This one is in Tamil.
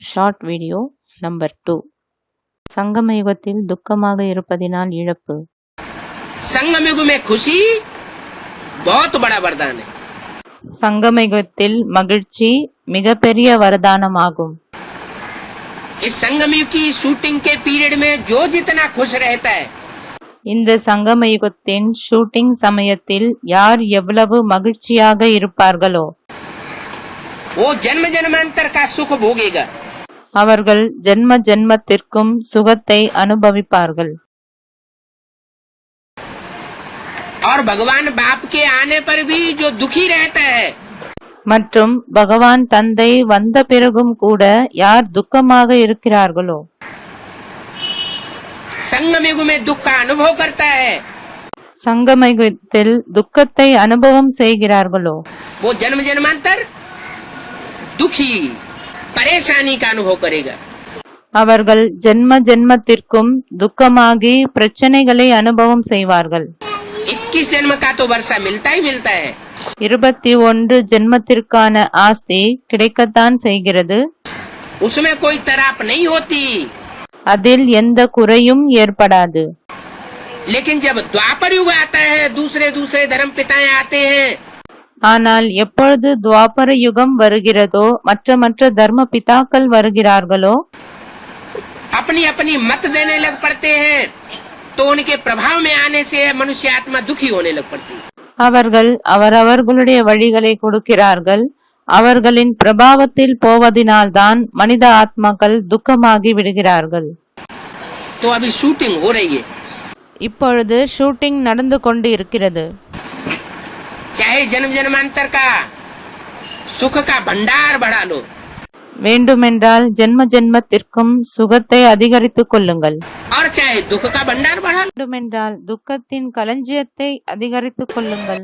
ஷார்ட் வீடியோ நம்பர் டூ சங்கமயுகத்தில் துக்கமாக இருப்பதினால் இழப்பு. சங்கமயுகமே குஷி பஹத் சங்கமயுகத்தில் மகிழ்ச்சி மிகப்பெரிய வரதானமாகும். ஷூட்டிங் கே பீரியட் மே ஜோ ஜித்னா இந்த சங்கமயுகத்தின் ஷூட்டிங் சமயத்தில் யார் எவ்வளவு மகிழ்ச்சியாக இருப்பார்களோ. ஓ ஜன்ம ஜன்மாந்தர் கா சுக போகேகா அவர்கள் ஜென்ம ஜென்மத்திற்கும் சுகத்தை அனுபவிப்பார்கள் और भगवान बाप के आने पर भी जो दुखी रहता है மற்றும் பகவான் தந்தை வந்த பிறகும் கூட யார் துக்கமாக இருக்கிறார்களோ संगम युग में दुख का अनुभव करता है சங்கம யுகத்தில் துக்கத்தை அனுபவம் செய்கிறார்களோ वो जन्म जन्मांतर दुखी परेशानी का अनुभव करेगा அவர்கள் ஜென்ம ஜென்மத்திற்கும் துக்கமாகி பிரச்சனைகளை அனுபவம் செய்வார்கள் 21 जन्म का तो वर्षा मिलता ही मिलता है இருபத்தி ஒன்று ஜென்மத்திற்கான ஆஸ்தி கிடைக்கத்தான் செய்கிறது उसमें कोई तराप नहीं होती அதில் எந்த குறையும் ஏற்படாது लेकिन जब द्वापर युग आता है दूसरे दूसरे धर्म पिताएं आते हैं ஆனால் எப்பொழுது துவாபர யுகம் வருகிறதோ மற்ற மற்ற தர்ம பிதாக்கள் வருகிறார்களோ अपनी अपनी मत देने लग पड़ते हैं तो उनके प्रभाव में आने से मनुष्य आत्मा दुखी होने लग पड़ती है அவர்கள் அவரவர்களுடைய வழிகளை கொடுக்கிறார்கள் அவர்களின் பிரபாவத்தில் போவதினால்தான் மனித ஆத்மாக்கள் துக்கமாகி விடுகிறார்கள் तो अभी शूटिंग हो रही है இப்பொழுது ஷூட்டிங் நடந்து கொண்டு இருக்கிறது चाहे जन्म जन्मांतर का सुख का भंडार बढ़ा लो வேண்டுமென்றால் ஜென்ம ஜென்மத்திற்கும் சுகத்தை அதிகரித்துக் கொள்ளுங்கள் और चाहे दुख का भंडार बढ़ा लो வேண்டுமென்றால் துக்கத்தின் களஞ்சியத்தை அதிகரித்துக் கொள்ளுங்கள்